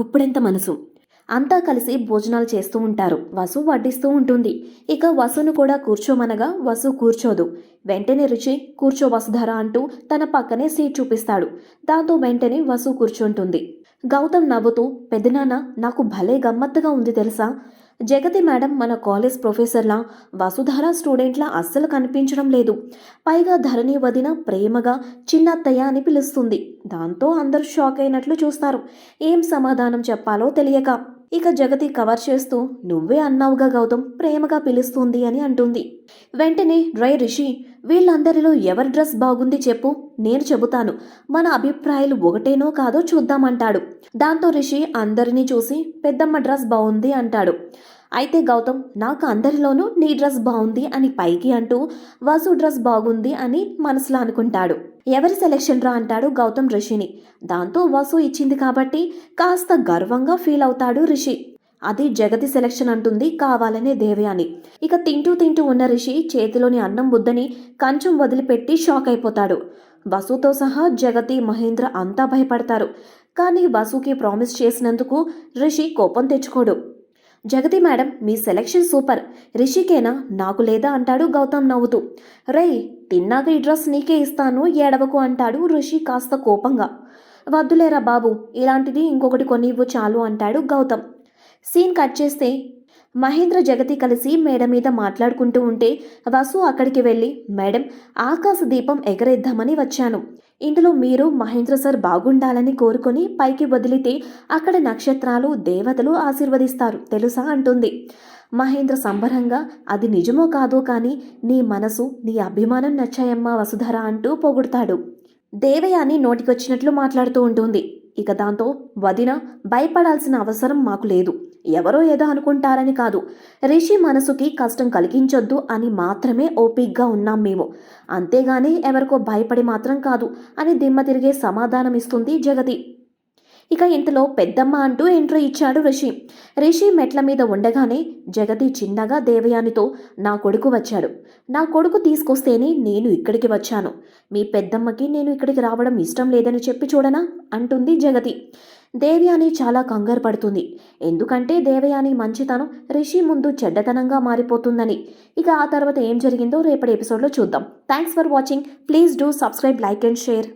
గుప్పెడంత మనసు. అంతా కలిసి భోజనాలు చేస్తూ ఉంటారు. వసు వడ్డిస్తూ ఉంటుంది. ఇక వసును కూడా కూర్చోమనగా వసు కూర్చోదు. వెంటనే రుచి కూర్చో వసుధర అంటూ తన పక్కనే సీట్ చూపిస్తాడు. దాంతో వెంటనే వసు కూర్చుంటుంది. గౌతమ్ నవ్వుతూ పెద్దనాన్న నాకు భలే గమ్మత్తుగా ఉంది తెలుసా? జగతి మేడం మన కాలేజ్ ప్రొఫెసర్లా వసుధార స్టూడెంట్లా అస్సలు కనిపించడం లేదు. పైగా ధరణి వదిన ప్రేమగా చిన్నత్తయ్య అని పిలుస్తుంది. దాంతో అందరూ షాక్ అయినట్లు చూస్తారు. ఏం సమాధానం చెప్పాలో తెలియక ఇక జగతి కవర్ చేస్తూ నువ్వే అన్నావుగా గౌతమ్ ప్రేమగా పిలుస్తుంది అని అంటుంది. వెంటనే డ్రై రిషి వీళ్ళందరిలో ఎవరి డ్రెస్ బాగుంది చెప్పు నేను చెబుతాను. మన అభిప్రాయాలు ఒకటేనో కాదో చూద్దామంటాడు. దాంతో రిషి అందరినీ చూసి పెద్దమ్మ డ్రెస్ బాగుంది అంటాడు. అయితే గౌతమ్ నాకు అందరిలోనూ నీ డ్రెస్ బాగుంది అని పైకి అంటూ వసు డ్రెస్ బాగుంది అని మనసులో అనుకుంటాడు. ఎవరి సెలెక్షన్ రా అంటాడు గౌతమ్ రిషిని. దాంతో వసు ఇచ్చింది కాబట్టి కాస్త గర్వంగా ఫీల్ అవుతాడు రిషి. అది జగతి సెలెక్షన్ అంటుంది కావాలనే దేవయాని. ఇక తింటూ తింటూ ఉన్న రిషి చేతిలోని అన్నం బుద్ధని కంచం వదిలిపెట్టి షాక్ అయిపోతాడు. వసుతో సహా జగతి మహేంద్ర అంతా భయపడతారు. కానీ వసుకి ప్రామిస్ చేసినందుకు రిషి కోపం తెచ్చుకోడు. జగతి మేడం మీ సెలెక్షన్ సూపర్. రిషికేనా నాకు లేదా అంటాడు గౌతమ్ నవ్వుతూ. రై తిన్నాక ఈ డ్రెస్ నీకే ఇస్తాను ఏడవకు అంటాడు రిషి కాస్త కోపంగా. వద్దులేరా బాబు ఇలాంటిది ఇంకొకటి కొనివ్వు చాలు అంటాడు గౌతమ్. సీన్ కట్ చేస్తే మహేంద్ర జగతి కలిసి మేడ మీద మాట్లాడుకుంటూ ఉంటే వసు అక్కడికి వెళ్ళి మేడం ఆకాశ దీపం ఎగరేద్దామని వచ్చాను. ఇందులో మీరు మహేంద్ర సార్ బాగుండాలని కోరుకొని పైకి వదిలితే అక్కడ నక్షత్రాలు దేవతలు ఆశీర్వదిస్తారు తెలుసా? అంటుంది. మహేంద్ర సంబరంగా అది నిజమో కాదో కానీ నీ మనసు నీ అభిమానం నచ్చాయమ్మా వసుధర అంటూ పొగుడతాడు. దేవయాని నోటికొచ్చినట్లు మాట్లాడుతూ ఉంటుంది. ఇక దాంతో వదిన భయపడాల్సిన అవసరం మాకు లేదు. ఎవరో ఏదో అనుకుంటారని కాదు. రిషి మనసుకి కష్టం కలిగించొద్దు అని మాత్రమే ఓపిక్గా ఉన్నాం మేము. అంతేగాని ఎవరికో భయపడి మాత్రం కాదు అని దిమ్మ తిరిగే సమాధానం ఇస్తుంది జగతి. ఇక ఇంతలో పెద్దమ్మ అంటూ ఎంట్రీ ఇచ్చాడు రిషి. రిషి మెట్ల మీద ఉండగానే జగతి చిన్నగా దేవయానితో నా కొడుకు వచ్చాడు. నా కొడుకు తీసుకొస్తేనే నేను ఇక్కడికి వచ్చాను. మీ పెద్దమ్మకి నేను ఇక్కడికి రావడం ఇష్టం లేదని చెప్పి చూడనా? అంటుంది జగతి. దేవయాని చాలా కంగారు పడుతుంది. ఎందుకంటే దేవయాని మంచితనం రిషి ముందు చెడ్డతనంగా మారిపోతుందని. ఇక ఆ తర్వాత ఏం జరిగిందో రేపటి ఎపిసోడ్లో చూద్దాం. Thanks for watching please do subscribe like and share